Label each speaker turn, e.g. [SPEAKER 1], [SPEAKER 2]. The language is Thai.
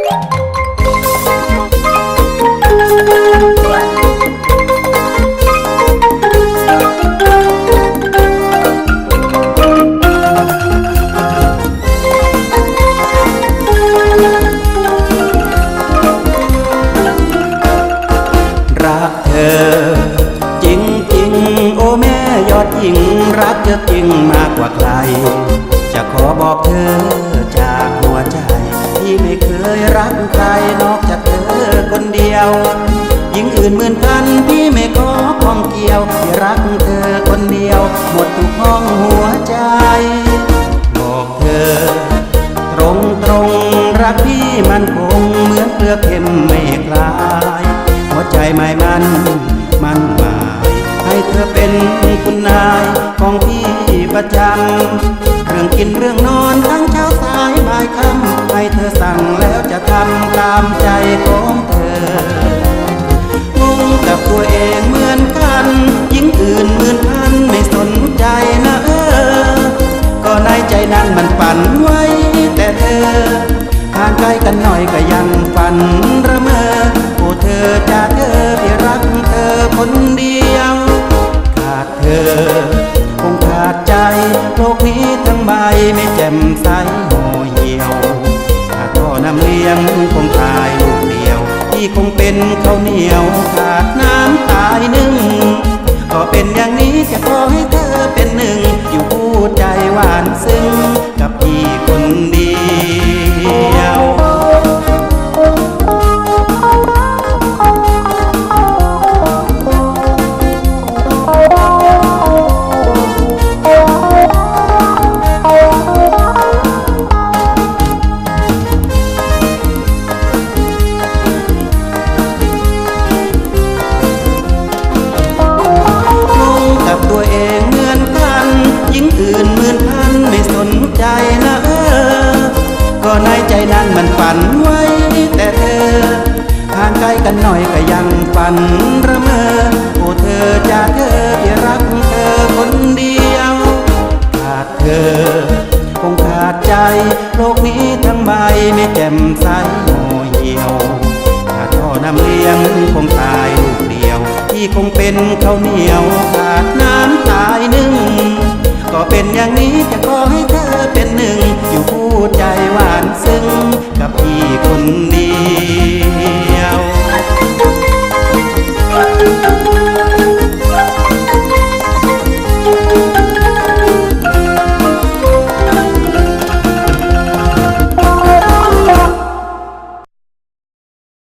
[SPEAKER 1] รักเธอ จริงจริงๆโอ้แม่ยอดหญิง รักเธอจริงมากกว่าใคร จะขอบอกเธอ ยรักใครนอกจากเธอคนเดียวหญิงอื่นหมื่นพันพี่ไม่ขอข้องเกี่ยวที่รักเธอคนเดียว หมดทุกห้องหัวใจ บอกเธอ ตรงตรงรักพี่มันคงเหมือนเกลือเค็มไม่คลาย หัวใจไม่มันมันหมายให้เธอเป็นคุณนายของพี่ประจำเรื่องกินเรื่องนอนทั้งเช้าสายบ่ายค่ำให้เธอสั่งำตามใจของเธองงกับตัวเองเหมือนกันหญิงอื่นเหมื่นพันไม่สนใจนะเออ ก็ในใจนั้นมันฝันไว้แต่เธอห่างไกลกันหน่อยก็ยังฝันระเมอโอ้เธอจะเธอที่รักเธอคนเดียว ขาดเธอ คงขาดใจโลกนี้ทั้งใบไม่แจ่มใสโหเหี่ยว่อน้ำเลี้ยงคงตายลูกเดียว ที่คงเป็นข้าวเหนียวขาดน้ำตายหนึ่งก็เป็นอย่างนี้จะขอให้เธอเป็นหนึ่ง อยู่คู่ใจหวานซึ้งกับพี่คนดี ก็ในใจนั้นมันฝันไว้แต่เธอห่างไกลกันหน่อยก็ยังฝันระเมอโอ้เธอจะเธอที่รักเธอคนเดียวขาดเธอ คงขาดใจ โลกนี้ทั้งใบไม่แจ่มใสโมเหี่ยวขาดท่อน้ำเลี้ยงคงตายลูกเดียว ที่คงเป็นข้าวเหนียวขาดน้ำตายหนึ่งก็เป็นอย่างนี้จะขอให้เธอ หนึ่ง อยู่ผู้ใจหวานซึ้งกับพี่คน